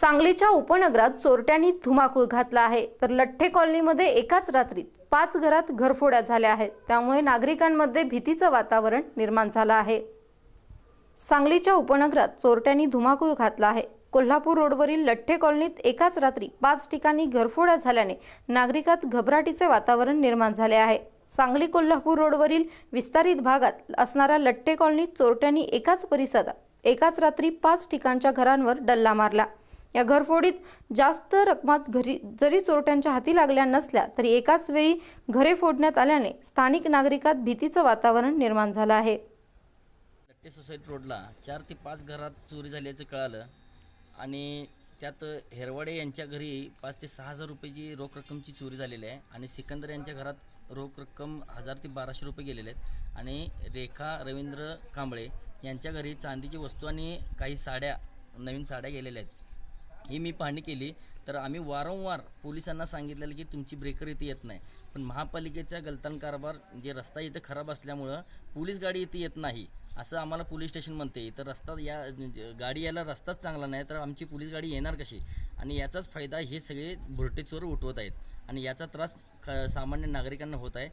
सांगलीच्या उपनगरात चोरट्यांनी धुमाकूळ घातला आहे. तर लठ्ठे कॉलनीमध्ये एकाच रात्रीत पाच घरात घरफोड्या झाल्या आहेत. त्यामुळे नागरिकांमध्ये भीतीचं वातावरण निर्माण झालं आहे. सांगलीच्या उपनगरात चोरट्यांनी धुमाकूळ घातला आहे. कोल्हापूर रोडवरील लठ्ठे कॉलनीत एकाच रात्री पाच ठिकाणी घरफोड्या झाल्याने नागरिकात घबराटीचे वातावरण निर्माण झाले आहे. सांगली कोल्हापूर रोडवरील विस्तारित भागात असणाऱ्या लठ्ठे कॉलनीत चोरट्यांनी एकाच परिसरात एकाच रात्री पाच ठिकाणच्या घरांवर डल्ला मारला. या घरफोडीत जास्त रकमात घरी जरी चोरट्यांच्या हाती लागल्या नसल्या तरी एकाच वेळी घरे फोडण्यात आल्याने स्थानिक नागरिकात भीतीचं वातावरण निर्माण झालं आहे. लट्टे सोसायटी रोडला चार ते पाच घरात चोरी झाल्याचं कळालं आणि त्यात हेरवाडे यांच्या घरी पाच ते सहा हजार रुपयेची रोख रक्कमची चोरी झालेली आहे आणि सिकंदर यांच्या घरात रोख रक्कम हजार ते बाराशे रुपये गेलेले आहेत. आणि रेखा रवींद्र कांबळे यांच्या घरी चांदीची वस्तू आणि काही साड्या नवीन साड्या गेलेल्या आहेत. ही मी पाहणी केली. तर आम्ही वारंवार पोलिसांना सांगितलेलं की तुमची ब्रेकर इथे येत नाही. पण महापालिकेचा गलतान कारभार जे म्हणजे रस्ता इथे खराब असल्यामुळं पोलीस गाडी इथे येत नाही असं आम्हाला पोलीस स्टेशन म्हणते. तर रस्ता या म्हणजे गाडी यायला रस्ताच चांगला नाही तर आमची पोलीस गाडी येणार कशी? आणि याचाच फायदा हे सगळे भुरटेचोर उठवत आहेत. आणि याचा त्रास ख सामान्य नागरिकांना होत आहे.